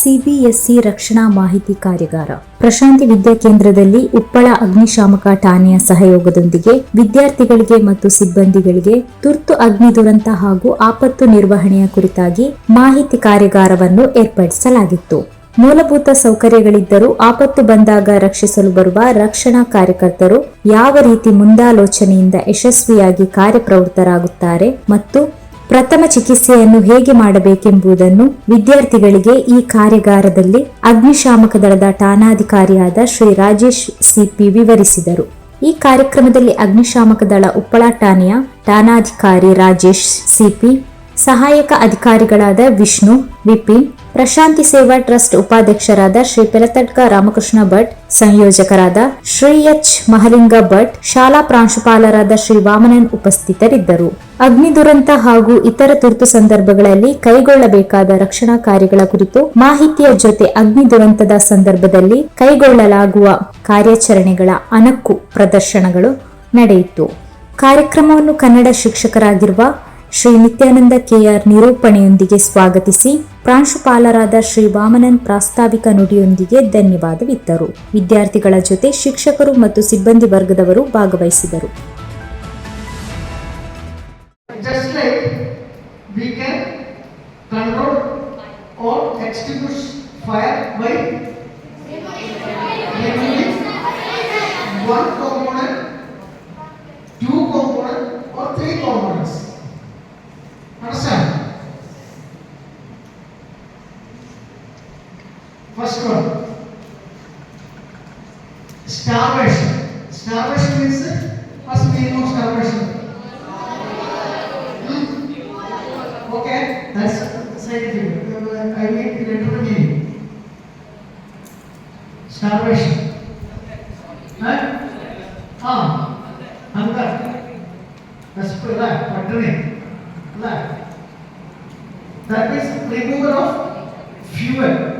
CBSE ರಕ್ಷಣಾ ಮಾಹಿತಿ ಕಾರ್ಯಾಗಾರ. ಪ್ರಶಾಂತಿ ವಿದ್ಯಾಕೇಂದ್ರದಲ್ಲಿ ಉಪ್ಪಳ ಅಗ್ನಿಶಾಮಕ ಠಾಣೆಯ ಸಹಯೋಗದೊಂದಿಗೆ ವಿದ್ಯಾರ್ಥಿಗಳಿಗೆ ಮತ್ತು ಸಿಬ್ಬಂದಿಗಳಿಗೆ ತುರ್ತು ಅಗ್ನಿ ದುರಂತ ಹಾಗೂ ಆಪತ್ತು ನಿರ್ವಹಣೆಯ ಕುರಿತಾಗಿ ಮಾಹಿತಿ ಕಾರ್ಯಾಗಾರವನ್ನು ಏರ್ಪಡಿಸಲಾಗಿತ್ತು. ಮೂಲಭೂತ ಸೌಕರ್ಯಗಳಿದ್ದರೂ ಆಪತ್ತು ಬಂದಾಗ ರಕ್ಷಿಸಲು ಬರುವ ರಕ್ಷಣಾ ಕಾರ್ಯಕರ್ತರು ಯಾವ ರೀತಿ ಮುಂದಾಲೋಚನೆಯಿಂದ ಯಶಸ್ವಿಯಾಗಿ ಕಾರ್ಯಪ್ರವೃತ್ತರಾಗುತ್ತಾರೆ ಮತ್ತು ಪ್ರಥಮ ಚಿಕಿತ್ಸೆಯನ್ನು ಹೇಗೆ ಮಾಡಬೇಕೆಂಬುದನ್ನು ವಿದ್ಯಾರ್ಥಿಗಳಿಗೆ ಈ ಕಾರ್ಯಾಗಾರದಲ್ಲಿ ಅಗ್ನಿಶಾಮಕ ದಳದ ಠಾಣಾಧಿಕಾರಿಯಾದ ಶ್ರೀ ರಾಜೇಶ್ ಸಿಪಿ ವಿವರಿಸಿದರು. ಈ ಕಾರ್ಯಕ್ರಮದಲ್ಲಿ ಅಗ್ನಿಶಾಮಕ ದಳ ಉಪ್ಪಳ ಠಾಣೆಯ ಠಾಣಾಧಿಕಾರಿ ರಾಜೇಶ್ ಸಿಪಿ, ಸಹಾಯಕ ಅಧಿಕಾರಿಗಳಾದ ವಿಷ್ಣು, ವಿಪಿನ್ ಪ್ರಶಾಂತಿ ಸೇವಾ ಟ್ರಸ್ಟ್ ಉಪಾಧ್ಯಕ್ಷರಾದ ಶ್ರೀ ಪೆಲತಡ್ಕ ರಾಮಕೃಷ್ಣ ಭಟ್, ಸಂಯೋಜಕರಾದ ಶ್ರೀ ಎಚ್ ಮಹಲಿಂಗ ಭಟ್, ಶಾಲಾ ಪ್ರಾಂಶುಪಾಲರಾದ ಶ್ರೀ ವಾಮನನ್ ಉಪಸ್ಥಿತರಿದ್ದರು. ಅಗ್ನಿ ದುರಂತ ಹಾಗೂ ಇತರ ತುರ್ತು ಸಂದರ್ಭಗಳಲ್ಲಿ ಕೈಗೊಳ್ಳಬೇಕಾದ ರಕ್ಷಣಾ ಕಾರ್ಯಗಳ ಕುರಿತು ಮಾಹಿತಿಯ ಜೊತೆ ಅಗ್ನಿ ದುರಂತದ ಸಂದರ್ಭದಲ್ಲಿ ಕೈಗೊಳ್ಳಲಾಗುವ ಕಾರ್ಯಾಚರಣೆಗಳ ಅನಕ್ಕು ಪ್ರದರ್ಶನಗಳು ನಡೆಯಿತು. ಕಾರ್ಯಕ್ರಮವನ್ನು ಕನ್ನಡ ಶಿಕ್ಷಕರಾಗಿರುವ ಶ್ರೀ ನಿತ್ಯಾನಂದ ಕೆಆರ್ ನಿರೂಪಣೆಯೊಂದಿಗೆ ಸ್ವಾಗತಿಸಿ ಪ್ರಾಂಶುಪಾಲರಾದ ಶ್ರೀ ವಾಮನನ್ ಪ್ರಾಸ್ತಾವಿಕ ನುಡಿಯೊಂದಿಗೆ ಧನ್ಯವಾದವಿದ್ದರು. ವಿದ್ಯಾರ್ಥಿಗಳ ಜೊತೆ ಶಿಕ್ಷಕರು ಮತ್ತು ಸಿಬ್ಬಂದಿ ವರ್ಗದವರು ಭಾಗವಹಿಸಿದರು. One component, two or three components. First one, starvation. Starvation means first meaning of starvation. Okay, that's scientific. I mean literal meaning. Starvation. Huh? Ah, hunger. That's right, patterning. Right. That means removal of fuel.